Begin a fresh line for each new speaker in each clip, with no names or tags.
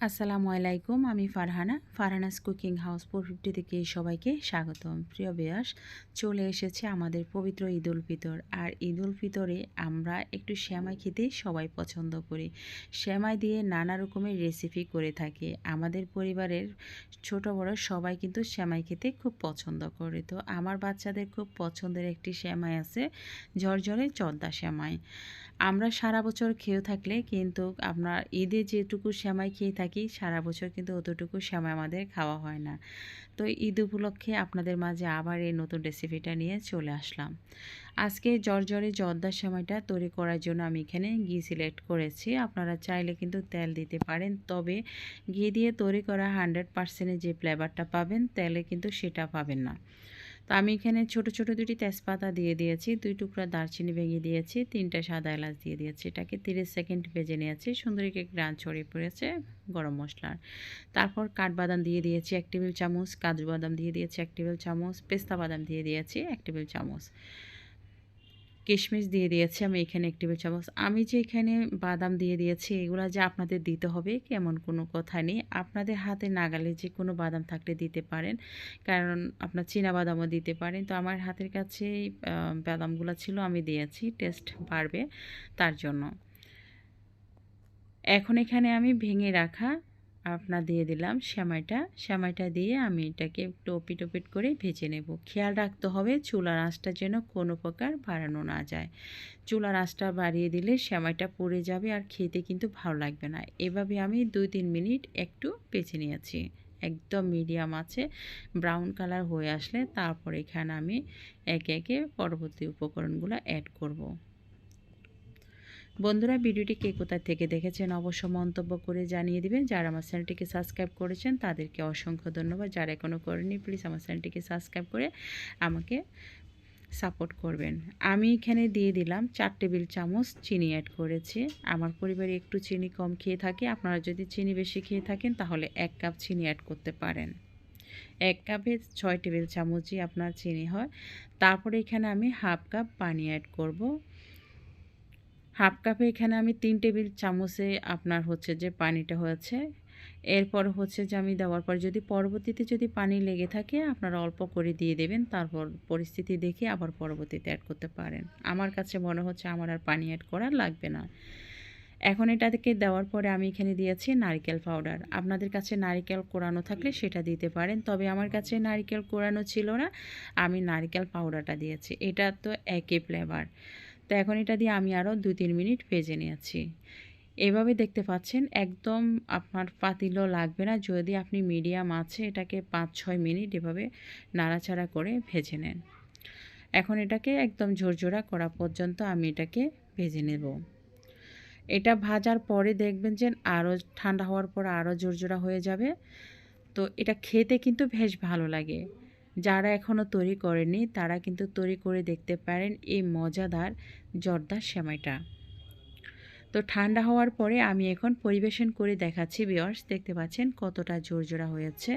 আসসালামু আলাইকুম, আমি Farhana. Farhana's cooking house fifty থেকে সবাইকে স্বাগতম। প্রিয় বেয়াস চলে এসেছে আমাদের পবিত্র ঈদ উল ফিতর। আর ঈদ উল ফিতরে আমরা একটু শ্যামাই খেতে সবাই পছন্দ করি। শ্যামাই দিয়ে নানা রকমের রেসিপি করে থাকি। আমাদের পরিবারের ছোট বড় সবাই কিন্তু শ্যামাই খেতে খুব পছন্দ করে। তো আমার বাচ্চাদের খুব পছন্দের একটি শ্যামাই আছে, ঝরঝরে চদ্দা শ্যামাই। আমরা সারা বছর খেয়ে থাকলে কিন্তু আপনার ঈদে যেটুকু শ্যামাই খেয়ে থাকি সারা বছর কিন্তু অতটুকু সময় আমাদের খাওয়া হয় না। তো ঈদ উপলক্ষে আপনাদের মাঝে আবার এই নতুন রেসিপিটা নিয়ে চলে আসলাম। আজকে জর্জরে জর্দার সময়টা তৈরি করার জন্য আমি এখানে ঘি সিলেক্ট করেছি। আপনারা চাইলে কিন্তু তেল দিতে পারেন, তবে ঘি দিয়ে তৈরি করা হান্ড্রেড পার্সেন্টের যে ফ্লেভারটা পাবেন, তেলে কিন্তু সেটা পাবেন না। তো আমি এখানে ছোট ছোট দুটি তেজপাতা দিয়ে দিয়েছি। দুই টুকরা দারচিনি ভেঙে দিয়েছি, তিনটা সাদা এলাচ দিয়ে দিয়েছি। এটাকে তিরিশ সেকেন্ড ভেজে নিয়েছি। সুন্দরীকে গ্রান ছড়িয়ে পড়েছে গরম মশলার। তারপর কাঠবাদাম দিয়ে দিয়েছি এক টেবিল চামচ, কাজু বাদাম দিয়ে দিয়েছি এক টেবিল চামচ, পেস্তা বাদাম দিয়ে দিয়েছি এক টেবিল চামচ। কিশমিশ দিয়ে দিয়েছি আমি এখানে এক টেবিল চামচ। আমি যে এখানে বাদাম দিয়ে দিয়েছি, এগুলো যে আপনাদের দিতে হবে, কেমন কোনো কথা নেই। আপনাদের হাতে নাগালে যে কোনো বাদাম থাকলে দিতে পারেন, কারণ আপনার চীনা বাদামও দিতে পারেন। তো আমার হাতের কাছে বাদামগুলো ছিল, আমি দিয়েছি, টেস্ট বাড়বে তার জন্য। এখন এখানে আমি ভেঙে রাখা আপনার দিয়ে দিলাম শ্যামাইটা শ্যামাইটা দিয়ে আমি এটাকে একটু ওপিট করে ভেজে নেব। খেয়াল রাখতে হবে চুলার আঁচটা যেন কোনো প্রকার বাড়ানো না যায়। চুলার আঁচটা বাড়িয়ে দিলে শ্যামাইটা পড়ে যাবে আর খেতে কিন্তু ভালো লাগবে না। এভাবে আমি দুই তিন মিনিট একটু বেছে নিয়েছি। একদম মিডিয়াম আছে, ব্রাউন কালার হয়ে আসলে তারপর এখানে আমি একে একে পরবর্তী উপকরণগুলো অ্যাড করব। বন্ধুরা, ভিডিওটি কে কোথা থেকে দেখেছেন অবশ্য মন্তব্য করে জানিয়ে দিবেন। যারা আমার চ্যানেলটিকে সাবস্ক্রাইব করেছেন, তাদেরকে অসংখ্য ধন্যবাদ। যারা এখনও করেনি প্লিজ আমার চ্যানেলটিকে সাবস্ক্রাইব করে আমাকে সাপোর্ট করবেন। আমি এখানে দিয়ে দিলাম চার টেবিল চামচ চিনি অ্যাড করেছি। আমার পরিবারে একটু চিনি কম খেয়ে থাকে। আপনারা যদি চিনি বেশি খেয়ে থাকেন, তাহলে এক কাপ চিনি অ্যাড করতে পারেন। এক কাপে ছয় টেবিল চামচই আপনার চিনি হয়। তারপরে এখানে আমি হাফ কাপ পানি অ্যাড করব। হাফ কাপে এখানে আমি তিন টেবিল চামচে আপনার হচ্ছে যে পানিটা হয়েছে। এরপর হচ্ছে যে আমি দেওয়ার পর যদি পরবর্তীতে যদি পানি লেগে থাকে, আপনারা অল্প করে দিয়ে দেবেন, তারপর পরিস্থিতি দেখে আবার পরবর্তীতে অ্যাড করতে পারেন। আমার কাছে মনে হচ্ছে আমার আর পানি অ্যাড করা লাগবে না। এখন এটাকে দেওয়ার পরে আমি এখানে দিয়েছি নারিকেল পাউডার আপনাদের কাছে নারিকেল কোরানো থাকলে সেটা দিতে পারেন, তবে আমার কাছে নারিকেল কোরানো ছিল না, আমি নারিকেল পাউডারটা দিয়েছি। এটা তো একই ফ্লেভার তো এখন এটা দিয়ে আমি আরও দু তিন মিনিট ভেজে নিয়েছি। এভাবে দেখতে পাচ্ছেন, একদম আপনার পাতিলও লাগবে না। যদি আপনি মিডিয়াম আছে, এটাকে পাঁচ ছয় মিনিট এভাবে নাড়াচাড়া করে ভেজে নেন। এখন এটাকে একদম ঝরঝরা করা পর্যন্ত আমি এটাকে ভেজে নেব। এটা ভাজার পরে দেখবেন যে আরও ঠান্ডা হওয়ার পর আরও ঝরঝরা হয়ে যাবে। তো এটা খেতে কিন্তু বেশ ভালো লাগে। যারা এখনও তৈরি করেনি তারা কিন্তু তৈরি করে দেখতে পারেন এই মজাদার জর্দার সেমাইটা। তো ঠান্ডা হওয়ার পরে আমি এখন পরিবেশন করে দেখাচ্ছি বিয়ার্স দেখতে পাচ্ছেন কতটা জোরজোড়া হয়েছে।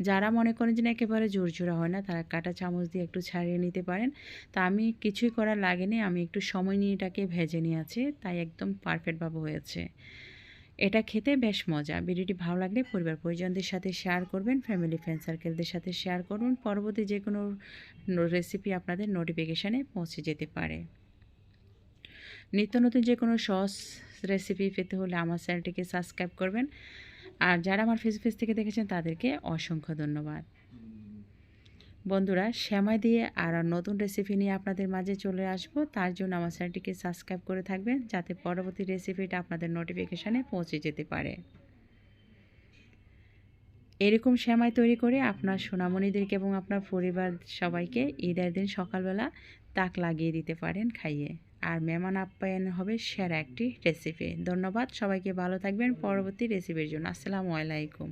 যারা মনে করেন যে না, একেবারে জোরজোড়া হয় না, তারা কাটা চামচ দিয়ে একটু ছাড়িয়ে নিতে পারেন। তা আমি কিছুই করার লাগেনি, আমি একটু সময় নিয়ে এটাকে ভেজে নিয়েছি তাই একদম পারফেক্টভাবে হয়েছে। এটা খেতে বেশ মজা। ভিডিওটি ভালো লাগলে পরিবার পরিজনদের সাথে শেয়ার করবেন ফ্যামিলি ফ্রেন্ড সার্কেলদের সাথে শেয়ার করুন। পরবর্তী যে কোনো রেসিপি আপনাদের নোটিফিকেশানে পৌঁছে যেতে পারে। নিত্য নতুন যে কোনো সস রেসিপি পেতে হলে আমার চ্যানেলটিকে সাবস্ক্রাইব করবেন। আর যারা আমার ফেসবুক থেকে দেখেছেন, তাদেরকে অসংখ্য ধন্যবাদ। বন্ধুরা শ্যামাই দিয়ে আর নতুন রেসিপি নিয়ে আপনাদের মাঝে চলে আসব। তার জন্য আমার চ্যানেলটিকে সাবস্ক্রাইব করে থাকবেন, যাতে পরবর্তী রেসিপিটা আপনাদের নোটিফিকেশানে পৌঁছে যেতে পারে। এরকম শ্যামাই তৈরি করে আপনার সোনামণিদেরকে এবং আপনার পরিবার সবাইকে ঈদের দিন সকালবেলা তাক লাগিয়ে দিতে পারেন খাইয়ে। আর মেহমান আপ্যায়ন হবে সেরা একটি রেসিপি ধন্যবাদ, সবাইকে ভালো থাকবেন। পরবর্তী রেসিপির জন্য আসসালামু আলাইকুম।